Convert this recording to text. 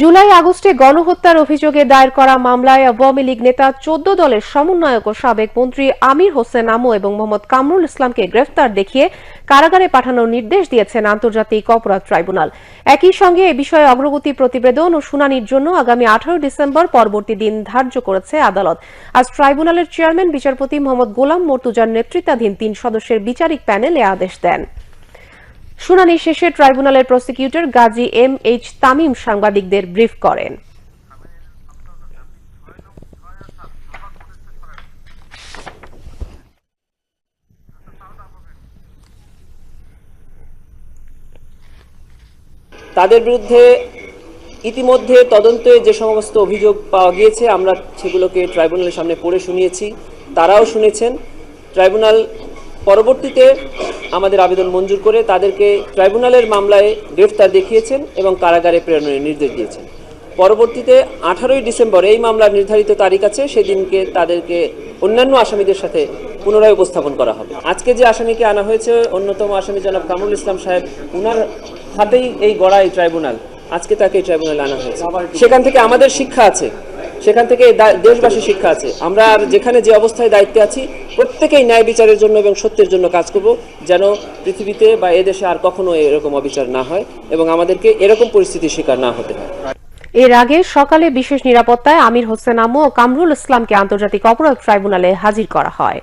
জুলাই আগস্টে গণহত্যার অভিযোগে দায়ের করা মামলায় আওয়ামী লীগ নেতা চোদ্দ দলের সমন্বয়ক ও সাবেক মন্ত্রী আমির হোসেন আমু এবং মোহাম্মদ কামরুল ইসলামকে গ্রেফতার দেখিয়ে কারাগারে পাঠানোর নির্দেশ দিয়েছেন আন্তর্জাতিক অপরাধ ট্রাইব্যুনাল। একই সঙ্গে এ বিষয়ে অগ্রগতি প্রতিবেদন ও শুনানির জন্য আগামী আঠারো ডিসেম্বর পরবর্তী দিন ধার্য করেছে আদালত। আজ ট্রাইব্যুনালের চেয়ারম্যান, বিচারপতি মোহাম্মদ গোলাম মর্তুজার নেতৃত্বাধীন তিন সদস্যের বিচারিক প্যানেল এ আদেশ দেন। শুনানি শেষে ট্রাইব্যুনালের prosecutor Gazi M H Tamim সাংবাদিকদের ব্রিফ করেন। তাদের বিরুদ্ধে ইতিমধ্যে তদন্তে যে সমস্ত অভিযোগ পাওয়া গিয়েছে, আমরা সেগুলোকে ট্রাইব্যুনালের সামনে পড়ে শুনিয়েছি। তারাও শুনেছেন। ট্রাইব্যুনাল পরবর্তীতে আমাদের আবেদন মঞ্জুর করে তাদেরকে ট্রাইব্যুনালের মামলায় গ্রেফতার দেখিয়েছেন এবং কারাগারে প্রেরণের নির্দেশ দিয়েছেন। পরবর্তীতে আঠারোই ডিসেম্বর এই মামলার নির্ধারিত তারিখ আছে, সেদিনকে তাদেরকে অন্যান্য আসামিদের সাথে পুনরায় উপস্থাপন করা হবে। আজকে যে আসামিকে আনা হয়েছে, অন্যতম আসামি জনাব কামরুল ইসলাম সাহেব, উনার হাতেই এই গড়া এই ট্রাইব্যুনাল। আজকে তাকে এই ট্রাইব্যুনালে আনা হয়েছে। সেখান থেকে আমাদের শিক্ষা আছে। সেখান থেকে দেশবাসী শিক্ষা আছে। আমরা আর যেখানে যে অবস্থায় দায়িত্বে আছি, প্রত্যেকেই ন্যায় বিচারের জন্য এবং সত্যের জন্য কাজ করব, যেন পৃথিবীতে বা এদেশে আর কখনো এরকম অবিচার না হয় এবং আমাদেরকে এরকম পরিস্থিতির শিকার না হতে হয়। এর আগে সকালে বিশেষ নিরাপত্তায় আমির হোসেন আমু ও কামরুল ইসলামকে আন্তর্জাতিক অপরাধ ট্রাইব্যুনালে হাজির করা হয়।